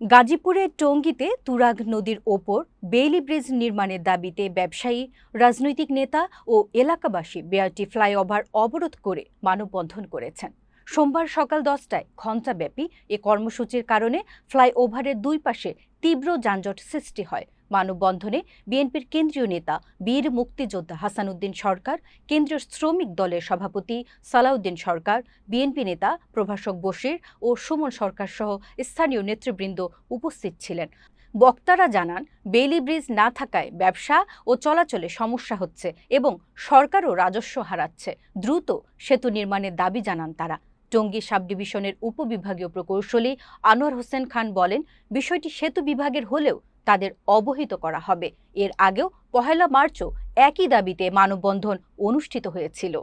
গাজীপুরের টঙ্গীতে তুরাগ নদীর ওপর বেইলি ব্রিজ নির্মাণের দাবিতে ব্যবসায়ী, রাজনৈতিক নেতা ও এলাকাবাসী বেআরটি ফ্লাইওভার অবরোধ করে মানববন্ধন করেছেন। সোমবার সকাল দশটায় ঘণ্টাব্যাপী এ কর্মসূচির কারণে ফ্লাইওভারের দুই পাশে তীব্র যানজট সৃষ্টি হয়। মানববন্ধনে বিএনপির কেন্দ্রীয় নেতা বীর মুক্তিযোদ্ধা হাসানুদ্দিন সরকার, কেন্দ্রীয় শ্রমিক দলের সভাপতি সালাউদ্দিন সরকার, বিএনপি নেতা প্রভাষক বশির ও সুমন সরকার সহ স্থানীয় নেতৃবৃন্দ উপস্থিত ছিলেন। বক্তারা জানান, বেইলি ব্রিজ না থাকায় ব্যবসা ও চলাচলে সমস্যা হচ্ছে এবং সরকারও রাজস্ব হারাচ্ছে। দ্রুত সেতু নির্মাণের দাবি জানান তারা। টঙ্গী সাব ডিভিশনের উপবিভাগীয় প্রকৌশলী আনোয়ার হোসেন খান বলেন, বিষয়টি সেতু বিভাগের হলেও তাদের অবহিত করা হবে। এর আগেও পহেলা মার্চও একই দাবিতে মানববন্ধন অনুষ্ঠিত হয়েছিল।